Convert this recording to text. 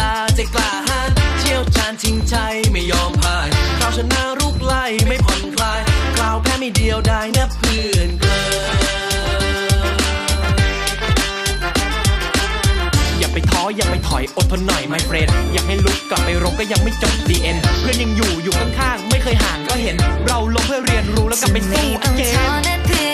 ลาใจกล้าหาญเที่ยวจานทิ้งใจไม่ยอมพ่ายคราวชนะรุกไล่ไม่ผ่อนคลายคราวแพ้ไม่เดียวได้นะเพื่อนเกิอย่าไปท้อยังไม่ถอยอดทนหน่อยไม่เฟรนอยากให้ลุกกลับไปรบก็ยังไม่จบดีเอ็นเพื่อนยังอยู่อยู่ข้างๆไม่เคยห่างก็เห็น เราลงเพื่อเรียนรู้แล้วกลับไปสู้อเกม